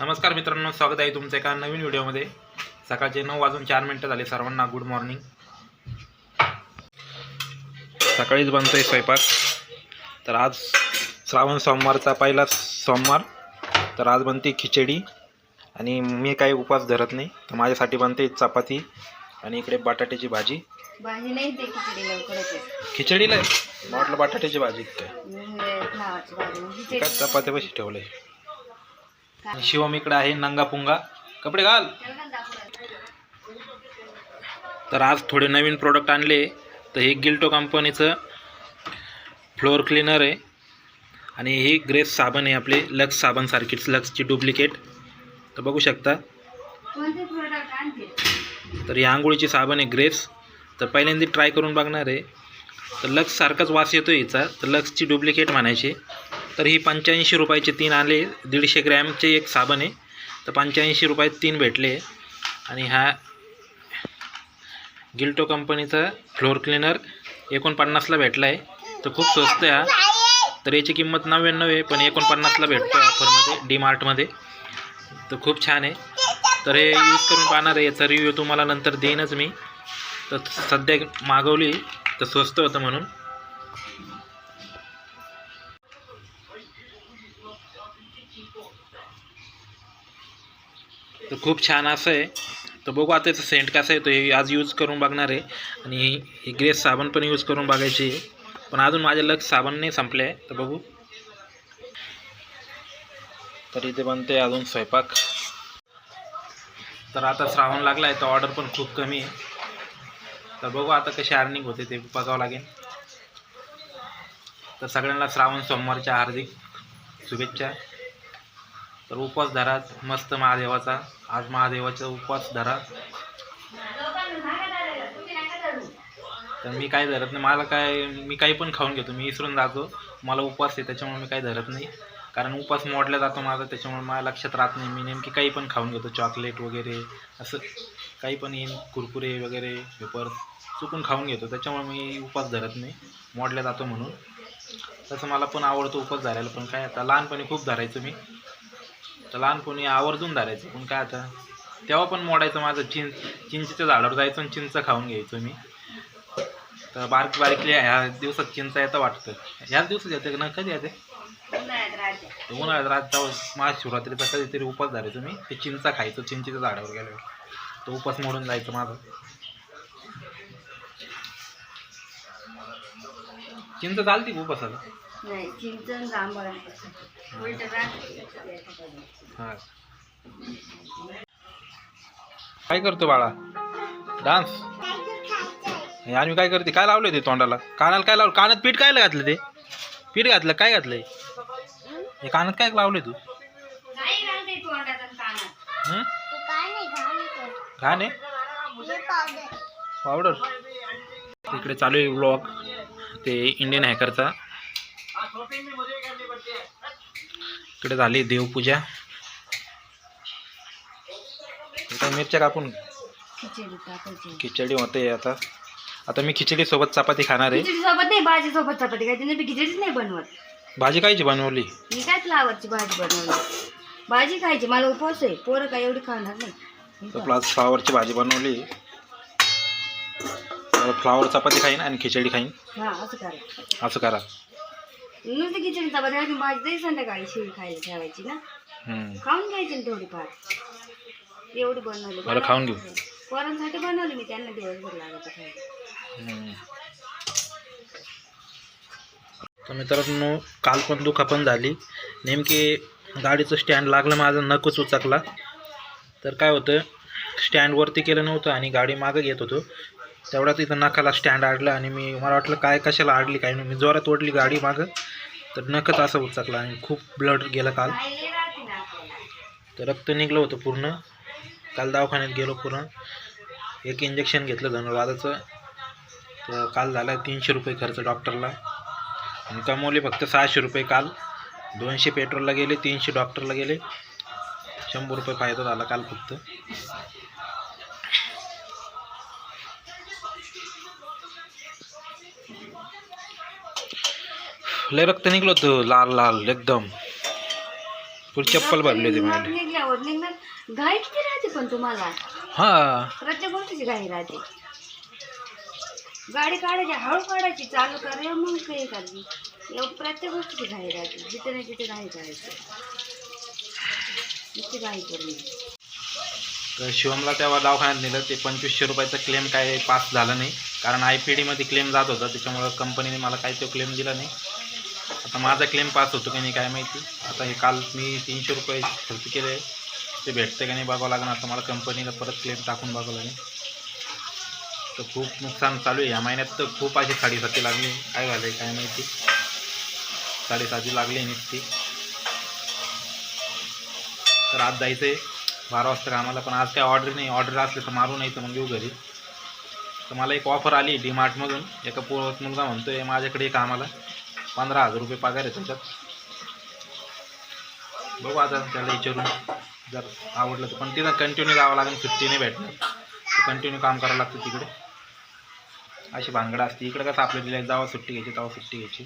नमस्कार मित्रांनो स्वागत आहे तुमचं एका नवीन व्हिडिओमध्ये. सकाळचे नऊ वाजून चार मिनटं झाले सर्वांना गुड मॉर्निंग सकाळीच बनतोय स्वयंपाक. तर आज श्रावण सोमवारचा पहिला सोमवार. तर आज बनते खिचडी आणि मी काही उपवास धरत नाही. तर माझ्यासाठी बनते चपाती आणि इकडे बटाट्याची भाजी. भाजी नाही ते खिचडी लवकर होते खिचडीला आहे? वाटलं बटाट्याची भाजी. काय म्हणजे फ्लावरची भाजी. खिचडी काय चपात्या कशी ठेवलंय शिवम इकडे आहे नंगा पुंगा कपडे घाल. तर आज थोडे नवीन प्रोडक्ट आणले. तर हे गिल्टो कंपनीचं फ्लोअर क्लीनर आहे. आणि ही ग्रेस साबण आहे आपली लक्स साबणसारखीच लक्सची डुप्लिकेट तर बघू शकता. तर ही आंघोळीची साबण आहे ग्रेस तर पहिल्यांदा ट्राय करून बघणार आहे. तर लक्ससारखाच वास येतो हिचा. तर लक्सची डुप्लिकेट म्हणायची. तर ही पंच्याऐंशी रुपयाचे तीन आले दीडशे ग्रॅमचे एक साबण आहे. तर पंच्याऐंशी रुपयात तीन भेटले. आणि हा गिल्टो कंपनीचा फ्लोअर क्लीनर एकोणपन्नासला भेटला आहे. तर खूप स्वस्त आहे हा. तर याची किंमत नव्याण्णव आहे पण एकोणपन्नासला भेटतो ऑफरमध्ये डी मार्टमध्ये तर खूप छान आहे. तर हे यूज करून पाहणार आहे. याचा रिव्ह्यू तुम्हाला नंतर देईनच मी. तर सध्या मागवली तर स्वस्त होतं म्हणून. तर खूप छान असं आहे. तर बघू आता याचं सेंट कसं आहे तो हे आज यूज करून बघणार आहे. आणि ही ग्रेस साबण पण यूज करून बघायची आहे. पण अजून माझे लक्ष साबण नाही संपले आहे. तर बघू. तर इथे बनते अजून स्वयंपाक. तर आता श्रावण लागला आहे तर ऑर्डर पण खूप कमी आहे. तर बघू आता कशी अर्निंग होते ते बघावं लागेल. तर सगळ्यांना श्रावण सोमवारच्या हार्दिक शुभेच्छा. तर उपवास धरा. मस्त महादेवाचा. आज महादेवाचा उपवास धरा. तर मी काय धरत नाही. मला काय मी काही पण खाऊन घेतो. मी विसरून जातो. मला उपवास आहे त्याच्यामुळे मी काही धरत नाही. कारण उपवास मोडला जातो माझा त्याच्यामुळे मला लक्षात राहत नाही. मी नेमकी काही पण खाऊन घेतो. चॉकलेट वगैरे असं काही पण येईन. कुरकुरे वगैरे पेपर चुकून खाऊन घेतो. त्याच्यामुळे मी उपवास धरत नाही. मोडला जातो म्हणून. तसं मला पण आवडतं उपवास धरायला पण काय आता लहानपणी खूप धरायचं मी. तर लहानपणी आवर्जून धरायचं पण काय आता? तेव्हा पण मोडायचं माझं चिंच चिंचेच्या झाडावर जायचं आणि चिंच खाऊन घ्यायचो मी. तर बारीक बारीकली ह्या दिवसात चिंच येतं वाटतं. ह्याच दिवसात येते ना कधी येते? उन्हाळ्यात रात महाशिवरात्रीचा कधीतरी उपास धरायचो मी. ते चिंचा खायचो चिंचेच्या झाडावर गेल्यावर. तो उपास मोडून जायचं माझं. चिंच चालती उपासाला? नाही चिंचन जांभळ. उलट राहते हा काय करतो बाळा? डान्स? हे आणि काय करते? काय लावलं ते तोंडाला? कानाला काय लावलं कानात पीठ काय घातलं ते? पीठ घातलं काय घातलंय? हे कानात काय लावलंय तू? नाही घालते तोंडात आणि कानात. हं? घाण आहे पावडर इकडे चालू आहे ब्लॉग ते इंडियन हॅकरचा इकडे झाली देवपूजा. मिरच्या कापून खिचडी होते आता. आता मी खिचडी सोबत चपाती खाणार आहे. सोबत नाही भाजी सोबत चपाती काय तिने खिचडीच नाही बनवत. भाजी कायची बनवली? मी काय फ्लावरची भाजी बनवली? भाजी खायची मला उपवास आहे. पोरं काय एवढी खाणार नाही. फ्लावरची भाजी बनवली. फ्लावर चपाती खाईन आणि खिचडी खाईन. असं करा. असं करा. नुसती खिचडी चपाती आणि भाजी तरी संध्याकाळी शिळी खायला ठेवायची ना. हम्म. खाऊन घ्यायची ना थोडीफार. एवढी बनवली. बरं, खाऊन घेऊ. पोरांसाठी बनवली मी त्यांना दिवसभर लागत खायला हम्म. तर मित्रांनो काल पण दुखापण झाली. नेमके गाडीचं स्टँड लागलं माझं नकच उचकला. तर काय होतं स्टँडवरती केलं नव्हतं आणि गाडी मागं घेत होतो. तेवढ्यात इथं नखाला स्टँड आडलं आणि मी मला वाटलं काय कशाला आडली काय नाही. मी जोरात ओढली गाडी मागं तर नखच असं उचकला आणि खूप ब्लड गेलं काल. तर रक्त निघलं होतं पूर्ण. काल दवाखान्यात गेलो पूर्ण. एक इंजेक्शन घेतलं धनुर्वादाचं तर काल झाला तीनशे रुपये खर्च डॉक्टरला आणि कमवले फक्त सहाशे रुपये काल. दोनशे पेट्रोलला गेले तीनशे डॉक्टरला गेले. शंभर रुपये फायदा झाला काल फक्त. लय रक्त निघलं होतं लाल लाल एकदम. पुढे चप्पल भरली होती नट माझी. निघल्यावर निघणार. घाई किती राहते पण तुम्हाला? हा. प्रत्येक गोष्टीची घाई राहते. गाडी काढायची हळू काढायची चालू कर मग काही करायची एवढं प्रत्येक गोष्टीची घाई राहते. जिथे नाही तिथे घाई करायची. इतकी घाई करून तर शिवमला तेव्हा दवाखान्यात नेलं. ते पंचवीसशे रुपयाचा क्लेम काय पास झाला नाही. कारण आय पी डीमध्ये क्लेम जात होता. त्याच्यामुळं कंपनीने मला काही तो क्लेम दिला नाही. आता माझा क्लेम पास होतो की नाही काय माहिती. आता हे काल मी तीनशे रुपये खर्च केले. ते भेटतं का नाही बघावं लागणार. आता मला कंपनीला परत क्लेम टाकून बघावं लागेल. तर खूप नुकसान चालू आहे. या महिन्यात तर खूप अशी साडेसाती लागली. काय झालं काय माहिती. साडेसाती लागली आहे नुसती. तर आज जायचं आहे बारा वाजता कामाला पण आज काय ऑर्डर नाही. ऑर्डर असले तर मारू नाही तर मग येऊ घरी. तर मला एक ऑफर आली डी मार्टमधून एका पोरत मुलगा आहे माझ्याकडे कामाला पंधरा हजार रुपये पगार आहे त्याच्यात बघू आता त्याला विचारून. जर आवडलं तर. पण तिथं कंटिन्यू जावं लागेल. सुट्टी नाही भेटणार. कंटिन्यू काम करावं लागतं तिकडे. अशी भानगडं असते. इकडे कसं आपल्या दिल्या जावं सुट्टी घ्यायची तेव्हा सुट्टी घ्यायची.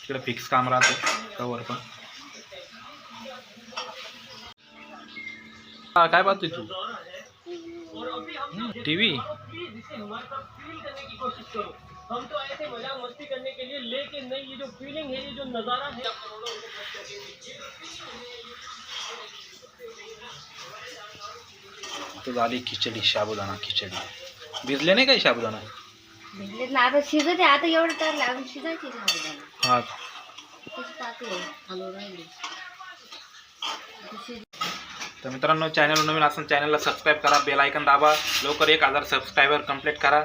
तिकडे फिक्स काम राहतं. कवर पण. हा काय पाहतोय तू? टी व्ही हम तो आए थे मज़ा मस्ती करने के लिए लेकिन नहीं ये जो फीलिंग है ये जो नज़ारा है तो झाली खिचडी साबुदाणा खिचडी। भिजले नाही काय साबुदाणा भेटलेत ना आता शिजत आहे आता एवढं तर लागून शिजायची साबुदाणा हा. कसं टाकलं हलवून राहिली. आता शिज तर मित्रांनो चॅनल नवीन असेल चॅनलला सबस्क्राईब करा बेल आयकन दाबा. लवकर एक हज़ार सबस्क्रायबर कंप्लीट करा.